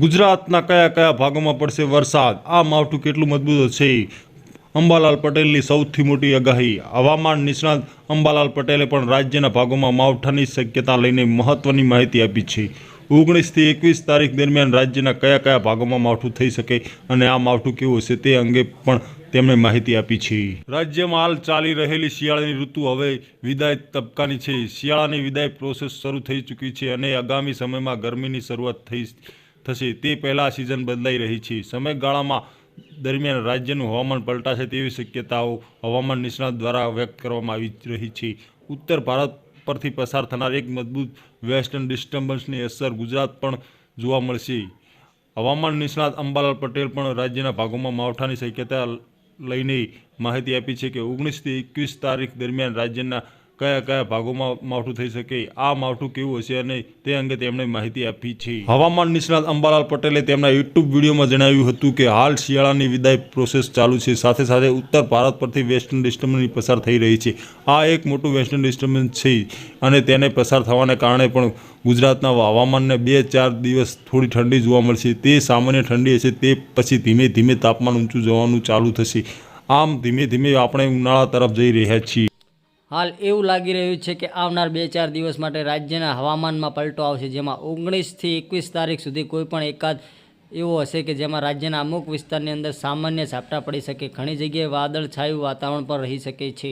ગુજરાતના કયા કયા ભાગોમાં પડશે વરસાદ? આ માવઠું કેટલું મજબૂત હશે અંબાલાલ પટેલની સૌથી મોટી આગાહી. હવામાન નિષ્ણાત અંબાલાલ પટેલે પણ રાજ્યના ભાગોમાં માવઠાની શક્યતા લઈને મહત્વની માહિતી આપી છે. ઓગણીસથી એકવીસ તારીખ દરમિયાન રાજ્યના કયા કયા ભાગોમાં માવઠું થઈ શકે અને આ માવઠું કેવું હશે તે અંગે પણ તેમણે માહિતી આપી છે. રાજ્યમાં હાલ ચાલી રહેલી શિયાળાની ઋતુ હવે વિદાય તબક્કાની છે. શિયાળાની વિદાય પ્રોસેસ શરૂ થઈ ચૂકી છે અને આગામી સમયમાં ગરમીની શરૂઆત થઈ થશે તે પહેલાં સિઝન બદલાઈ રહી છે. સમયગાળામાં દરમિયાન રાજ્યનું હવામાન પલટાશે તેવી શક્યતાઓ હવામાન નિષ્ણાત દ્વારા વ્યક્ત કરવામાં આવી રહી છે. ઉત્તર ભારત પરથી પસાર થનાર એક મજબૂત વેસ્ટર્ન ડિસ્ટર્બન્સની અસર ગુજરાત પણ જોવા મળશે. હવામાન નિષ્ણાત અંબાલાલ પટેલ પણ રાજ્યના ભાગોમાં માવઠાની શક્યતા લઈને માહિતી આપી છે કે ઓગણીસથી એકવીસ તારીખ દરમિયાન રાજ્યના કયા કયા ભાગોમાં માવઠું થઈ શકે, આ માવઠું કેવું હશે અને તે અંગે તેમણે માહિતી આપી છે. હવામાન નિષ્ણાત અંબાલાલ પટેલે તેમના યુટ્યુબ વિડીયોમાં જણાવ્યું હતું કે હાલ શિયાળાની વિદાય પ્રોસેસ ચાલુ છે. સાથે સાથે ઉત્તર ભારત પરથી વેસ્ટર્ન ડિસ્ટર્બન્સની પસાર થઈ રહી છે. આ એક મોટું વેસ્ટર્ન ડિસ્ટર્બન્સ છે અને તેને પસાર થવાને કારણે પણ ગુજરાતના હવામાનને બે ચાર દિવસ થોડી ઠંડી જોવા મળશે. તે સામાન્ય ઠંડી હશે, તે પછી ધીમે ધીમે તાપમાન ઊંચું જવાનું ચાલુ થશે. આમ ધીમે ધીમે આપણે ઉનાળા તરફ જઈ રહ્યા છીએ. હાલ એવું લાગી રહ્યું છે કે આવનાર બે ચાર દિવસ માટે રાજ્યના હવામાનમાં પલટો આવશે, જેમાં ઓગણીસથી એકવીસ તારીખ સુધી કોઈ પણ એકાદ એવો હશે કે જેમાં રાજ્યના અમુક વિસ્તારની અંદર સામાન્ય ઝાપટા પડી શકે, ઘણી જગ્યાએ વાદળછાયું વાતાવરણ પણ રહી શકે છે.